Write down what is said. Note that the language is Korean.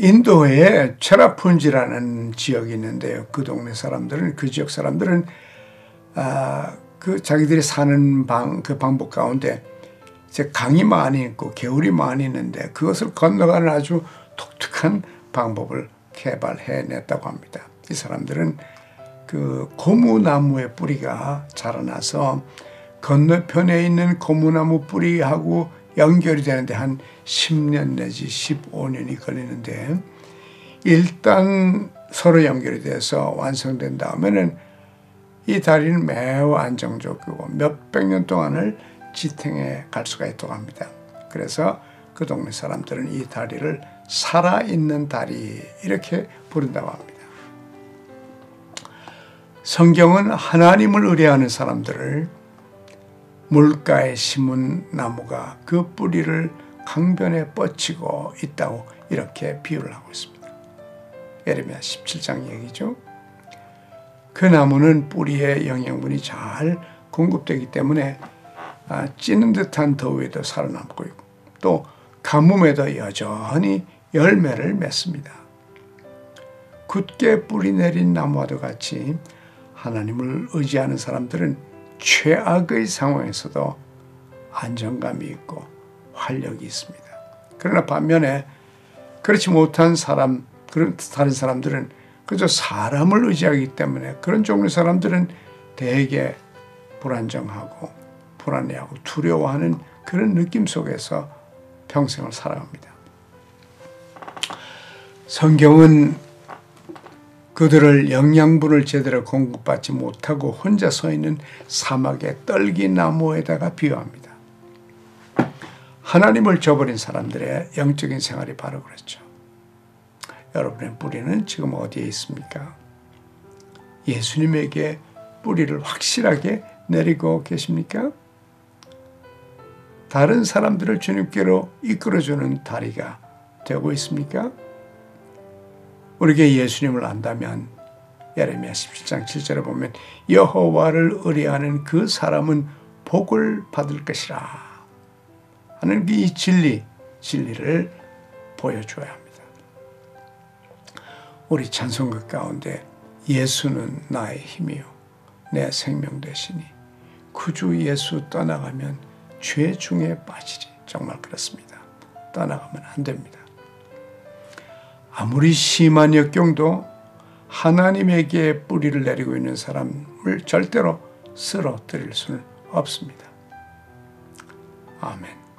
인도에 체라푼지라는 지역이 있는데요. 그 동네 사람들은 그 지역 사람들은 아, 그 자기들이 사는 방 그 방법 가운데 이제 강이 많이 있고 개울이 많이 있는데 그것을 건너가는 아주 독특한 방법을 개발해냈다고 합니다. 이 사람들은 그 고무나무의 뿌리가 자라나서 건너편에 있는 고무나무 뿌리하고 연결이 되는데 한 10년 내지 15년이 걸리는데 일단 서로 연결이 돼서 완성된 다음에는 이 다리는 매우 안정적이고 몇백 년 동안을 지탱해 갈 수가 있다고 합니다. 그래서 그 동네 사람들은 이 다리를 살아있는 다리 이렇게 부른다고 합니다. 성경은 하나님을 의뢰하는 사람들을 물가에 심은 나무가 그 뿌리를 강변에 뻗치고 있다고 이렇게 비유를 하고 있습니다. 예레미야 17장 얘기죠. 그 나무는 뿌리에 영양분이 잘 공급되기 때문에 아, 찌는 듯한 더위에도 살아남고 있고 또 가뭄에도 여전히 열매를 맺습니다. 굳게 뿌리 내린 나무와도 같이 하나님을 의지하는 사람들은 최악의 상황에서도 안정감이 있고 활력이 있습니다. 그러나 반면에 그렇지 못한 사람, 그런 다른 사람들은 그저 사람을 의지하기 때문에 그런 종류의 사람들은 대개 불안정하고 불안해하고 두려워하는 그런 느낌 속에서 평생을 살아갑니다. 성경은 그들을 영양분을 제대로 공급받지 못하고 혼자 서 있는 사막의 떨기나무에다가 비유합니다. 하나님을 저버린 사람들의 영적인 생활이 바로 그렇죠. 여러분의 뿌리는 지금 어디에 있습니까? 예수님에게 뿌리를 확실하게 내리고 계십니까? 다른 사람들을 주님께로 이끌어주는 다리가 되고 있습니까? 우리에게 예수님을 안다면 예레미야 17장 7절에 보면 여호와를 의뢰하는 그 사람은 복을 받을 것이라 하는 이 진리, 진리를 보여줘야 합니다. 우리 찬송가 가운데 예수는 나의 힘이요 내 생명 되시니 구주 예수 떠나가면 죄 중에 빠지리 정말 그렇습니다. 떠나가면 안 됩니다. 아무리 심한 역경도 하나님에게 뿌리를 내리고 있는 사람을 절대로 쓰러뜨릴 수는 없습니다. 아멘.